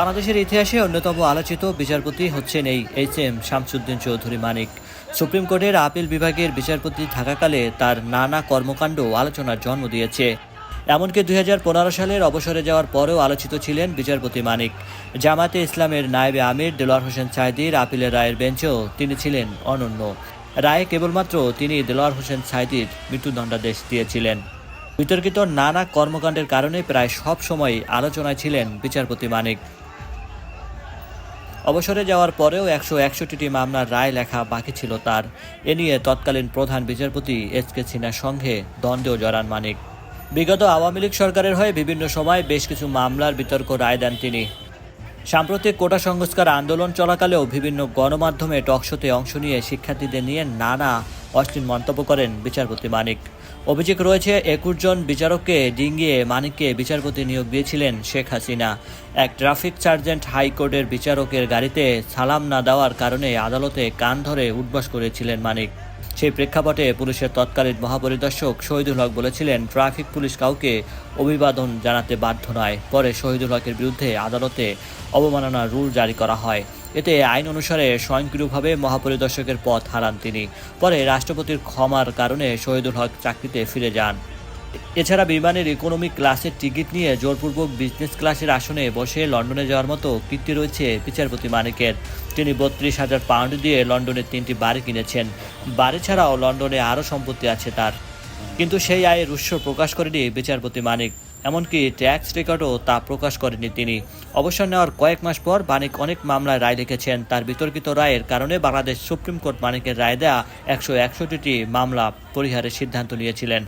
বাংলাদেশের ইতিহাসে অন্যতম আলোচিত বিচারপতি হচ্ছেন এই H M Shamsuddin Chowdhury Manik. Supreme কোর্টের আপিল বিভাগের বিচারপতি থাকাকালে তার নানা কর্মকাণ্ড আলোচনার জন্ম দিয়েছে। এমনকি দুই হাজার পনেরো সালের অবসরে যাওয়ার পরেও আলোচিত ছিলেন বিচারপতি মানিক। জামাতে ইসলামের নায়েবে আমির দেলোয়ার হোসেন সাইদির আপিলের রায়ের বেঞ্চেও তিনি ছিলেন অনন্য। রায়ে কেবলমাত্র তিনি দেলোয়ার হোসেন সাইদির মৃত্যুদণ্ডাদেশ দিয়েছিলেন। বিতর্কিত নানা কর্মকাণ্ডের কারণে প্রায় সব সময় আলোচনায় ছিলেন বিচারপতি মানিক। অবসরে যাওয়ার পরেও একশো একষট্টিটি মামলার রায় লেখা বাকি ছিল তার। এ নিয়ে তৎকালীন প্রধান বিচারপতি এস কে সিনহার সঙ্গে দ্বন্দ্বেও জড়ান মানিক। বিগত আওয়ামী লীগ সরকারের হয়ে বিভিন্ন সময় বেশ কিছু মামলার বিতর্ক রায় দেন তিনি। সাম্প্রতিক কোটা সংস্কার আন্দোলন চলাকালেও বিভিন্ন গণমাধ্যমে টকশোতে অংশ নিয়ে শিক্ষার্থীদের নিয়ে নানা অশ্লীল মন্তব্য করেন বিচারপতি মানিক। অভিযোগ রয়েছে, একুশ জন বিচারককে ডিঙ্গিয়ে মানিককে বিচারপতি নিয়োগ দিয়েছিলেন শেখ হাসিনা। এক ট্রাফিক সার্জেন্ট হাইকোর্টের বিচারকের গাড়িতে সালাম না দেওয়ার কারণে আদালতে কান ধরে উঠবাস করেছিলেন মানিক। সেই প্রেক্ষাপটে পুলিশের তৎকালীন মহাপরিদর্শক শহীদুল হক বলেছিলেন, ট্রাফিক পুলিশ কাউকে অভিবাদন জানাতে বাধ্য নয়। পরে শহীদুল হকের বিরুদ্ধে আদালতে অবমাননার রুল জারি করা হয়। এতে আইন অনুসারে স্বয়ংক্রিয়ভাবে মহাপরিদর্শকের পদ হারান তিনি। পরে রাষ্ট্রপতির ক্ষমার কারণে শহীদুল হক চাকরিতে ফিরে যান। এছাড়া বিমানের ইকোনমি ক্লাসের টিকিট নিয়ে জোরপূর্বক বিজনেস ক্লাসের আসনে বসে লন্ডনে যাওয়ার মতো কীর্তি রয়েছে বিচারপতি মানিকের। তিনি বত্রিশ হাজার পাউন্ড দিয়ে লন্ডনের তিনটি বাড়ি কিনেছেন। বাড়ি ছাড়াও লন্ডনে আরও সম্পত্তি আছে তার। কিন্তু সেই আয়ের উৎস প্রকাশ করেনি বিচারপতি মানিক। এমনকি ট্যাক্স রেকর্ডও তা প্রকাশ করেনি তিনি। অবসর নেওয়ার কয়েক মাস পর মানিক অনেক মামলায় রায় লিখেছেন। তার বিতর্কিত রায়ের কারণে বাংলাদেশ সুপ্রিম কোর্ট মানিকের রায় দেয়া একশো একষট্টিটি মামলা পরিহারের সিদ্ধান্ত নিয়েছিলেন।